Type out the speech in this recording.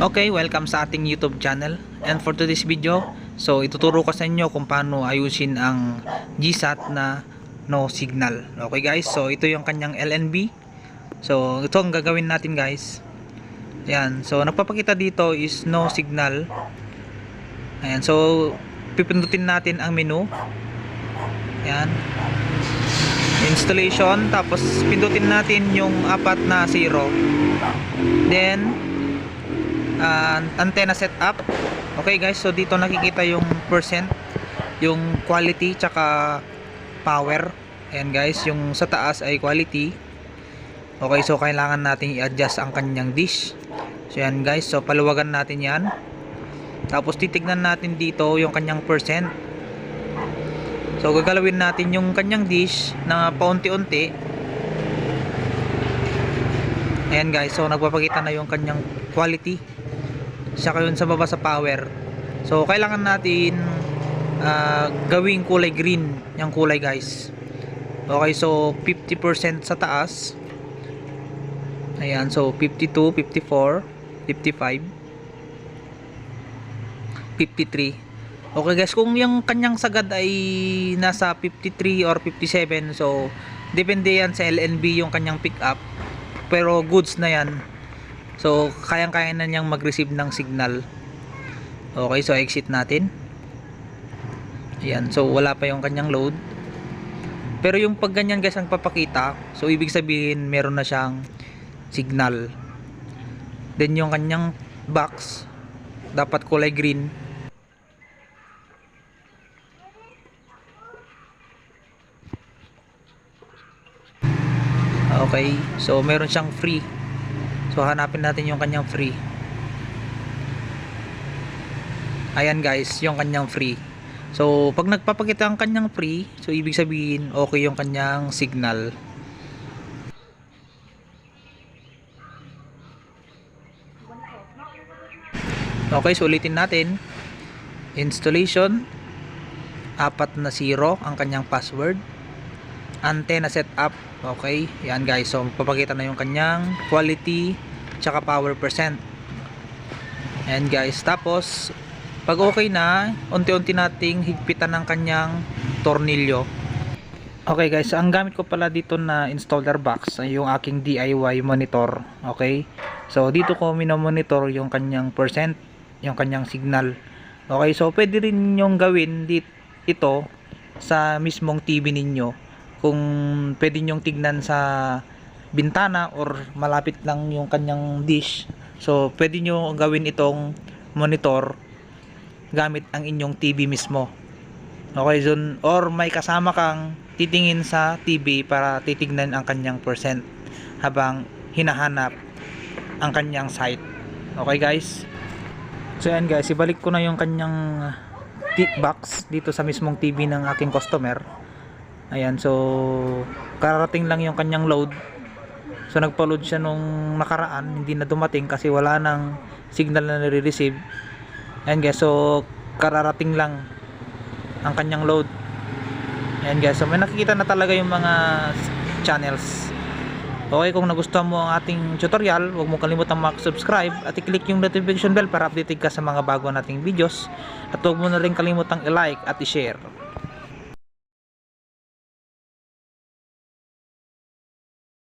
Okay, welcome sa ating YouTube channel. And for today's video, so ituturo ko sa inyo kung paano ayusin ang GSAT na no signal. Okay guys, so ito yung kanyang LNB. So ito ang gagawin natin guys. Ayan, so nagpapakita dito is no signal. Ayan, so pipindutin natin ang menu. Ayan. Installation, tapos pindutin natin yung apat na zero. Then, uh, antenna setup. Okay guys, so dito nakikita yung percent, yung quality tsaka power. Ayan guys, yung sa taas ay quality. Okay, so kailangan natin i-adjust ang kanyang dish. So yan guys, so paluwagan natin yan. Tapos titignan natin dito yung kanyang percent. So gagalawin natin yung kanyang dish na paunti-unti. Ayan guys, so nagpapakita na yung kanyang quality. Saka yun sa baba sa power. So kailangan natin uh, gawing kulay green yung kulay guys. Okay, so 50% sa taas. Ayan, so 52, 54, 55, 53. Okay guys, kung yung kanyang sagad ay nasa 53 or 57, so depende yan sa LNB yung kanyang pick up. Pero goods na yan. So, kayang-kaya na niyang mag-receive ng signal. Okay, so exit natin. Ayan, so wala pa yung kanyang load. Pero yung pag ganyan guys ang papakita, so ibig sabihin meron na siyang signal. Then yung kanyang box, dapat kulay green. Okay, so meron siyang free. So hanapin natin yung kanyang free. Ayan guys, yung kanyang free. So pag nagpapakita ang kanyang free, so ibig sabihin okay yung kanyang signal. Okay, so ulitin natin. Installation apat na zero ang kanyang password. Antenna setup. Okay, yan guys. So papakita na yung kanyang quality tsaka power percent. And guys, tapos pag okay na, unti-unti nating higpitan ng kanyang tornilyo. Okay guys, ang gamit ko pala dito na installer box ay yung aking DIY monitor. Okay? So dito ko minomonitor yung kanyang percent, yung kanyang signal. Okay, so pwede rin yung gawin dit ito sa mismong TV ninyo kung pwede nyong tignan sa bintana or malapit lang yung kanyang dish. So pwede nyo gawin itong monitor gamit ang inyong TV mismo. Okay, so, or may kasama kang titingin sa TV para titignan ang kanyang percent habang hinahanap ang kanyang site. Okay guys? So yan guys, ibalik ko na yung kanyang box dito sa mismong TV ng aking customer. Ayan, so kararating lang yung kanyang load. So nagpa-load siya nung nakaraan, hindi na dumating kasi wala nang signal na nare-receive. Ayan guys, so kararating lang ang kanyang load. Ayan guys, so may nakikita na talaga yung mga channels. Okay, kung nagustuhan mo ang ating tutorial, huwag mo kalimutang mag-subscribe at i-click yung notification bell para updated ka sa mga bago nating videos. At huwag mo na rin kalimutang i-like at i-share.